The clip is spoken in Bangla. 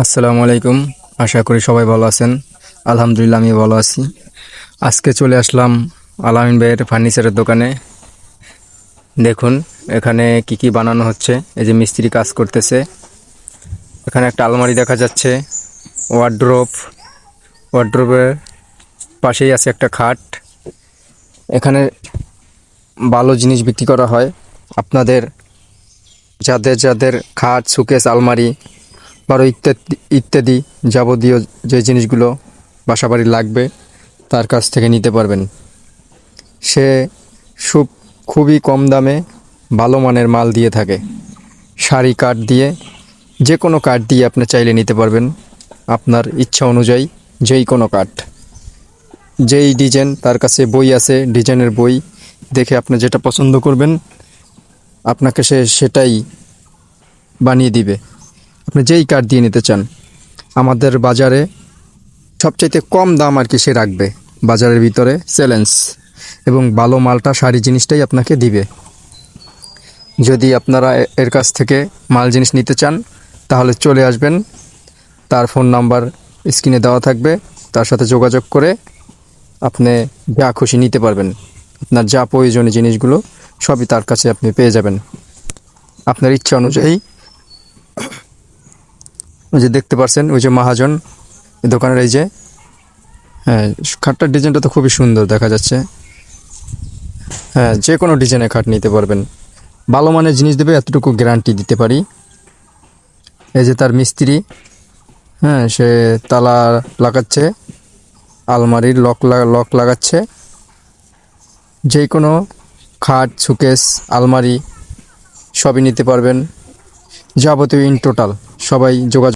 আসসালামু আলাইকুম। আশা করি সবাই ভালো আছেন। আলহামদুলিল্লাহ আমি ভালো আছি। আজকে চলে আসলাম আলামিন ভাইয়ের ফার্নিচারের দোকানে। দেখুন, এখানে কি কি বানানো হচ্ছে। এই যে মিস্ত্রি কাজ করতেছে। এখানে একটা আলমারি দেখা যাচ্ছে। ওয়ার্ড্রোপ। ওয়ার্ড্রোপের পাশেই আছে একটা খাট। এখানে ভালো জিনিস বিক্রি করা হয়। আপনাদের যাদের যাদের খাট, সুকেস, আলমারি আরও ইত্যাদি ইত্যাদি যাবতীয় যে জিনিসগুলো বাসাবাড়ি লাগবে, তার কাছ থেকে নিতে পারবেন। সে খুব খুবই কম দামে ভালো মানের মাল দিয়ে থাকে। শাড়ি কাঠ দিয়ে, যে কোনো কাঠ দিয়ে আপনি চাইলে নিতে পারবেন। আপনার ইচ্ছা অনুযায়ী যেই কোনো কাঠ। যেই ডিজাইন, তার কাছে বই আছে, ডিজাইনের বই দেখে আপনি যেটা পছন্দ করবেন, আপনাকে সে সেটাই বানিয়ে দিবে। আপনি যেই কাঠ দিয়ে নিতে চান, আমাদের বাজারে সবচাইতে কম দাম আর কি সে রাখবে। বাজারের ভিতরে চ্যালেঞ্জ এবং ভালো মালটা শাড়ি জিনিসটাই আপনাকে দিবে। যদি আপনারা এর কাছ থেকে মাল জিনিস নিতে চান, তাহলে চলে আসবেন। তার ফোন নাম্বার স্ক্রিনে দেওয়া থাকবে। তার সাথে যোগাযোগ করে আপনি যা খুশি নিতে পারবেন। আপনার যা প্রয়োজনীয় জিনিসগুলো সবই তার কাছে আপনি পেয়ে যাবেন। আপনার ইচ্ছা অনুযায়ী ওই যে দেখতে পাচ্ছেন ওই যে মহাজন দোকানের এই যে হ্যাঁ খাটটার ডিজাইনটা তো খুবই সুন্দর দেখা যাচ্ছে। হ্যাঁ যে কোনো ডিজাইনের খাট নিতে পারবেন। ভালো মানের জিনিস দেবে, এতটুকু গ্যারান্টি দিতে পারি। এই যে তার মিস্ত্রি হ্যাঁ সে তালা লাগাচ্ছে, আলমারির লক লক লাগাচ্ছে। যে কোনো খাট, সুকেস, আলমারি সবই নিতে পারবেন। যাবতীয় ইন টোটাল সবাই যোগাযোগ